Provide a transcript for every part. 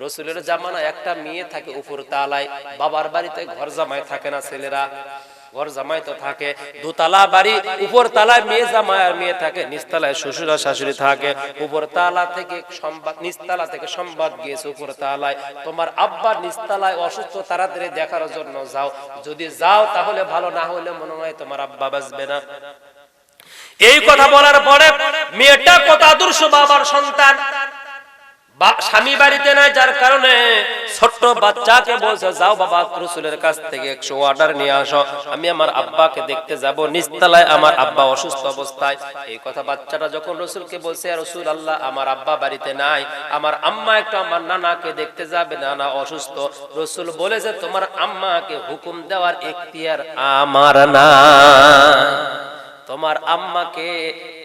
রসুলের জামানা একটা মেয়ে থাকে উপর তালায়, বাবার বাড়িতে ঘর জামাই থাকে না ছেলেরা। ঘর জামাই তো থাকে, দোতলা বাড়ি, উপর তালায় মেয়ে জামাই আর মেয়ে থাকে, নিচতলায় শ্বশুর আর শাশুড়ি থাকে। উপর তালা থেকে সংবাদ নিচতলা থেকে সংবাদ গিয়েছে উপর তালায়, তোমার আব্বা নিচতলায় অসুস্থ, তাড়াতাড়ি দেখার জন্য যাও। যদি যাও তাহলে ভালো, না হলে মনে হয় তোমার আব্বা বাঁচবে না। এই কথা বলার পরে মেয়েটা কত আদর্শ বাবার সন্তান। স্বামী বাড়িতে নাই, যার কারণে ছোট্ট বাচ্চাকে বলছে, যাও বাবা, রসুলের কাছ থেকে একশো অর্ডার নিয়ে আসো। আমি আমার আব্বাকে দেখতে যাব। নিস্তালায় আমার আব্বা অসুস্থ অবস্থায়। এই কথা বাচ্চাটা যখন রসুলকে বলছে রসুল আল্লাহ আমার আব্বা বাড়িতে নাই। আমার আম্মা একটু আমার নানাকে দেখতে যাবে। নানা অসুস্থ। রসুল বলেছে, তোমার আম্মাকে হুকুম দেওয়ার এখতিয়ার আমার না তোমার আম্মাকে,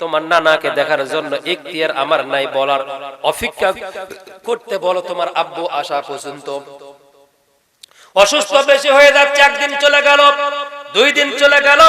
তোমার নানাকে দেখার জন্য ইখতিয়ার আমার নাই বলার অপেক্ষা করতে বলো তোমার আব্বু আসা পর্যন্ত। অসুস্থ বেশি হয়ে যাচ্ছে, একদিন চলে গেল, দুই দিন চলে গেল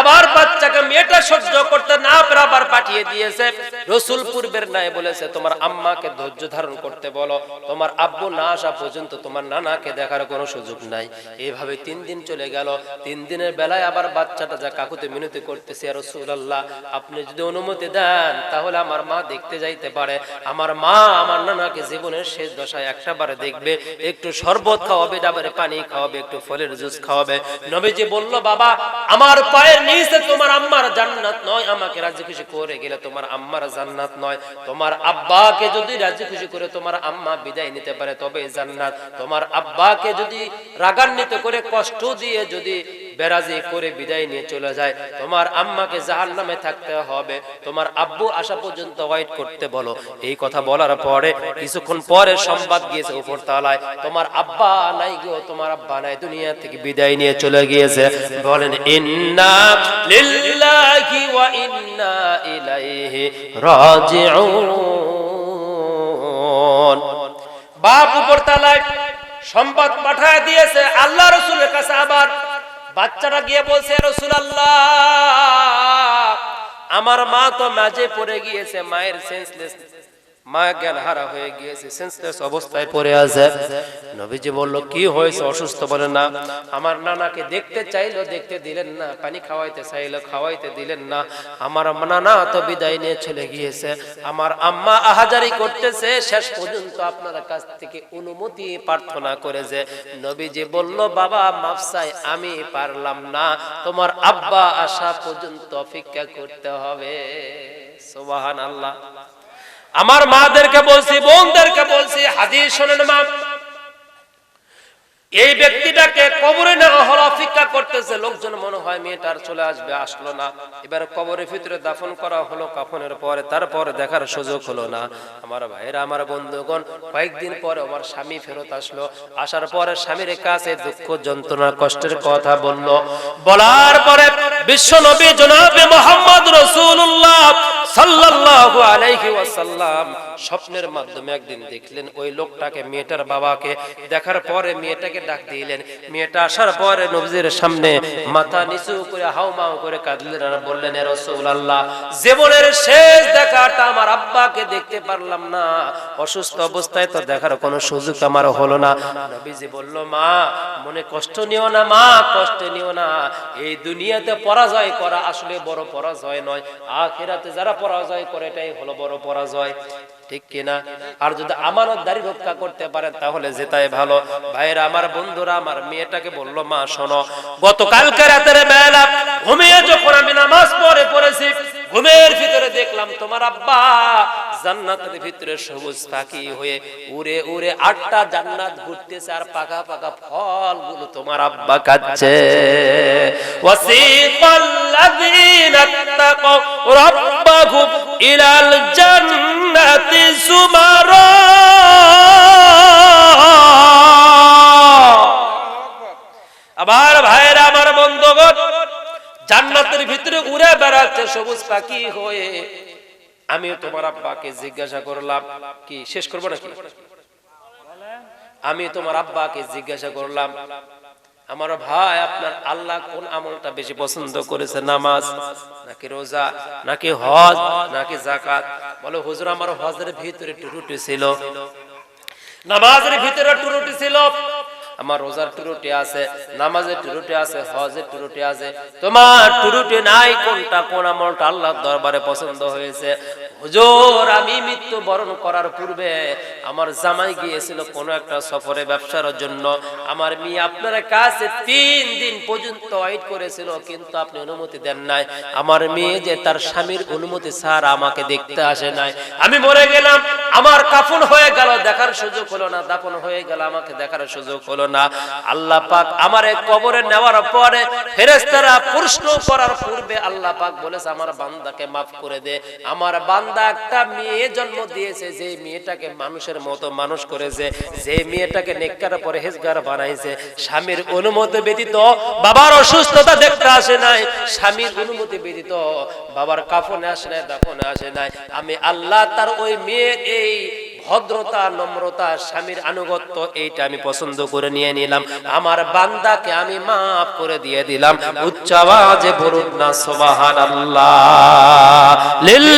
আবার বাচ্চাকে মেয়েটা সহ্য করতে না পেরে আবার পাঠিয়ে দিয়েছে। রসুল পূর্বের নাই বলেছে, তোমার আম্মাকে ধৈর্য ধারণ করতে বলো। তোমার আব্বু না আসা পর্যন্ত তোমার নানাকে দেখার কোনো সুযোগ নাই। এইভাবে তিন দিন চলে গেল। তিন দিনের বেলায় আবার বাচ্চাটা যা কাকুতে মিনতি করতেছে রসুল আল্লাহ আপনি যদি অনুমতি দেন, তাহলে আমার মা দেখতে যাইতে পারে। আমার মা আমার নানাকে জীবনের শেষ দশায় একটা দেখবে। একটু শরবত খাওয়াবে, ডাবের পানি খাওয়াবে, একটু ফলের জুস খাওয়াবে। নবীজি বলল, বাবা, আমার পায়ের নিচে তোমার আম্মার জান্নাত নয়, আমাকে রাজি খুশি করে গেলে তোমার আম্মার জান্নাত নয়। তোমার আব্বাকে যদি রাজি খুশি করে তোমার আম্মা বিদায় নিতে পারে, তবে জান্নাত। তোমার আব্বাকে যদি রাগান্বিত করে কষ্ট দিয়ে যদি বেরাজি করে বিদায় নিয়ে চলে যায়। তোমার আম্মাকে জাহান নামে থাকতে হবে। তোমার আব্বু আসা পর্যন্ত ওয়াইট করতে বলো। এই কথা বলার পরে কিছুক্ষণ পরে সংবাদ গিয়েছে উপর তালায়। তোমার আব্বা নাই গো, তোমার আব্বা নাই, দুনিয়া থেকে বিদায় নিয়ে চলে গিয়েছে। বলেন বাপ উপর তালায় সংবাদ পাঠায় দিয়েছে, আল্লাহ রসুলের কাছে আবার বাচ্চাটা গিয়ে বলছে রসুল আমার মা তো মাঝে পড়ে গিয়েছে মায়ের সেন্সলেস মা হারা হয়ে হয়েছে? আমার দিলেন না আমার নানা তো বিদায় নিয়ে চলে গিয়েছে। আমার আম্মা আহাজারি করতেছে, শেষ পর্যন্ত আপনার কাছ থেকে অনুমতি প্রার্থনা করে যে নবীজি বলল, বাবা মাফসাই আমি পারলাম না। তোমার আব্বা আসা পর্যন্ত অপেক্ষা করতে হবে। সুবাহান আল্লাহ আমার মাদেরকে বলছি, বোনদেরকে বলছি, হাদিস শোনেন মা। এই ব্যক্তিটাকে কবরে নেওয়া হলো অপেক্ষা করতেছে। লোকজন মনে হয় মেয়েটার চলে আসবে, আসলো না। এবার কবরের ভিতরে দাফন করা হলো কাফনের পরে, তারপরে দেখার সুযোগ হলো না। আমার ভাইরা আমার বন্ধুগণ, কয়েকদিন পরে আমার স্বামী ফেরত আসলো। আসার পরে স্বামীর কাছে দুঃখ, যন্ত্রণা, কষ্টের কথা বলল। বলার পরে বিশ্ব নবী জনাবে মোহাম্মদ রসুল্লাহ সাল্লাল্লাহু আলাইহি ওয়াসাল্লাম স্বপ্নের মাধ্যমে একদিন দেখলেন ওই লোকটাকে, মেয়েটার বাবাকে। দেখার পরে মেয়েটাকে ডাক দিলেন। মেয়েটা আসার পরে নবীজির সামনে মাথা নিচু করে করে কাঁদলেন আর বললেন জীবনের শেষ দেখাটা আমার আব্বাকে দেখতে পারলাম না। অসুস্থ অবস্থায় তো দেখার কোনো সুযোগ আমার হলো না। নবীজি বলল, মা, মনে কষ্ট নিও না মা, কষ্ট নিও না। এই দুনিয়াতে পরাজয় করা আসলে বড় পরাজয় নয়। আখিরাতে যারা পরাজয় করে, এটাই হলো বড় পরাজয়। ঠিক কিনা? আর যদি আমানত দাড়ি রক্ষা করতে পারেন তাহলে যেটাই ভালো। ভাইরা আমার বন্ধুরা, আমার মেয়েটাকে বলল, মা, শোনো, গতকালকে রাতের বেলা ঘুমিয়ে যখন আমি নামাজ পড়ে পড়েছি, ঘুমের ভিতরে দেখলাম তোমার আব্বা জান্নাতের ভিতরে সবুজ পাখি হয়ে উড়ে উড়ে আটটা জান্নাত ঘুরতেছে আর পাকা পাকা ফলগুলো তোমার আব্বা সুমারা। আবার ভাইরা আমার বন্ধুগণ, জান্নাতের ভিতরে উড়ে বেড়াচ্ছে সবুজ পাখি হয়ে। আমি তোমার আব্বাকে জিজ্ঞাসা করলাম, কি, শেষ করব নাকি? আমি তোমার আব্বাকে জিজ্ঞাসা করলাম, আমার ভাই আপনার আল্লাহ কোন আমলটা বেশি পছন্দ করেছে, নামাজ নাকি রোজা, নাকি হজ, নাকি জাকাত বলে, হুজুর, আমার হজের ভিতরে একটু রুটি ছিল। নামাজের ভিতরে টুরুটি ছিল। আমার রোজার টুরুটি আছে, নামাজের টুরুটি আছে, হজের টুরুটি আছে। তোমার টুরুটি নাই, কোনটা কোন আমলটা আল্লাহর দরবারে পছন্দ হয়েছে? হুজুর, আমি মৃত্যু বরণ করার পূর্বে আমার জামাই গিয়েছিল কোন একটা সফরে ব্যবসার জন্য। আমার মেয়ে আপনার কাছে তিন দিন পর্যন্ত ওয়াইট করেছিল, কিন্তু আপনি অনুমতি দেন নাই। আমার মেয়ে যে তার স্বামীর অনুমতি ছাড়া আমাকে দেখতে আসে নাই। আমি মরে গেলাম। আমার কাফন হয়ে গেল, দেখার সুযোগ হলো না, দাফন হয়ে গেল, আমাকে দেখার সুযোগ হলো না। আল্লাহ পাক আমার কবরে নেওয়ার পরে ফেরেশতারা প্রশ্ন করার পূর্বে আল্লাহ পাক বলেছে, আমার বান্দাকে মাফ করে দে। আমার বান্দা একটা মেয়ে জন্ম দিয়েছে, যে মেয়েটাকে মানুষের মতো মানুষ করেছে, যে মেয়েটাকে নেককার পরে হেজগার বানাইছে। স্বামীর অনুমতি ব্যতীত বাবার অসুস্থতা দেখতে আসে নাই, স্বামীর অনুমতি ব্যতীত বাবার কাফনে আসে নাই, দাফনে আসে নাই। আমি আল্লাহ তার ওই মেয়ের এই ভদ্রতা, নম্রতা, স্বামীর আনুগত্য এইটা আমি পছন্দ করে নিয়ে নিলাম। আমার বান্দাকে আমি মাফ করে দিয়ে দিলাম। উচ্চাবাজে বলুন না, সুবহানাল্লাহ। আল্লাহ